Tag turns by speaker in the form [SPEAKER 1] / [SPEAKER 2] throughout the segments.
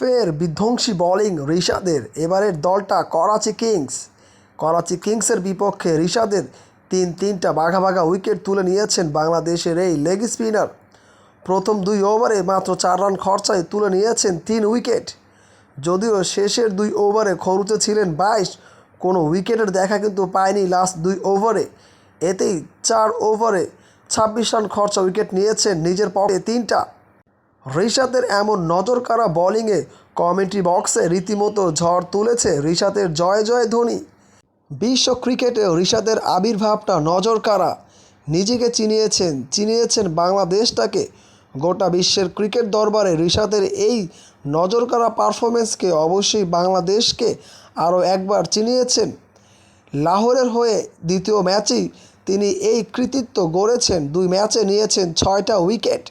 [SPEAKER 1] ফের বিধ্বংসী বোলিং ঋষাদের এবারের দলটা করাচি কিংস। করাচি কিংসের বিপক্ষে ঋষাদের তিন তিনটা বাঘা বাঘা উইকেট তুলে নিয়েছেন বাংলাদেশের এই লেগ স্পিনার। প্রথম দুই ওভারে মাত্র চার রান খরচায় তুলে নিয়েছেন তিন উইকেট। যদিও শেষের দুই ওভারে খরুচে ছিলেন বাইশ, কোনো উইকেটের দেখা কিন্তু পায়নি লাস্ট দুই ওভারে। এতেই চার ওভারে ছাব্বিশ রান খরচা উইকেট নিয়েছেন নিজের পক্ষে তিনটা। ঋষাদের এমন নজরকাড়া বোলিংয়ে কমেন্ট্রি বক্সে রীতিমতো ঝড় তুলেছে ঋষাদের জয় জয় ধ্বনি বিশ্ব ক্রিকেটে ঋষাদের আবির্ভাবটা নজরকাড়া। নিজেকে চিনিয়েছেন চিনিয়েছেন বাংলাদেশটাকে। গোটা বিশ্বের ক্রিকেট দরবারে ঋষাদের এই নজরকাড়া পারফরমেন্সকে অবশ্যই বাংলাদেশকে আরও একবার চিনিয়েছেন। লাহোরের হয়ে দ্বিতীয় ম্যাচেই তিনি এই কৃতিত্ব গড়েছেন। দুই ম্যাচে নিয়েছেন ছয়টা উইকেট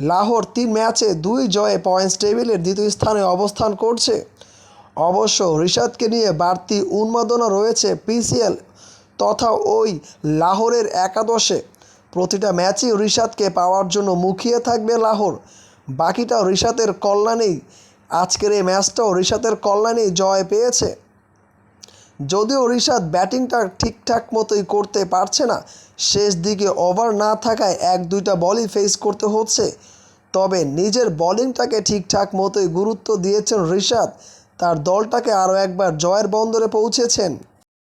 [SPEAKER 1] লাহোর তিন ম্যাচে দুই জয়ে পয়েন্টস টেবিলের দ্বিতীয় স্থানে অবস্থান করছে। অবশ্য ঋষাদকে নিয়ে বাড়তি উন্মাদনা রয়েছে পিসিএল তথা ওই লাহোরের একাদশে। প্রতিটা ম্যাচই ঋষাদকে পাওয়ার জন্য মুখিয়ে থাকবে লাহোর। বাকিটাও ঋষাদের কল্যাণেই। আজকের এই ম্যাচটাও ঋষাদের কল্যাণেই জয় পেয়েছে। যদিও ঋষাদ ব্যাটিংটা ঠিকঠাক মতোই করতে পারছে না, শেষ দিকে ওভার না থাকায় এক দুইটা বলই ফেস করতে হচ্ছে। তবে নিজের বলিংটাকে ঠিকঠাক মতোই গুরুত্ব দিয়েছেন ঋষাদ তার দলটাকে আরও একবার জয়ের বন্দরে পৌঁছেছেন।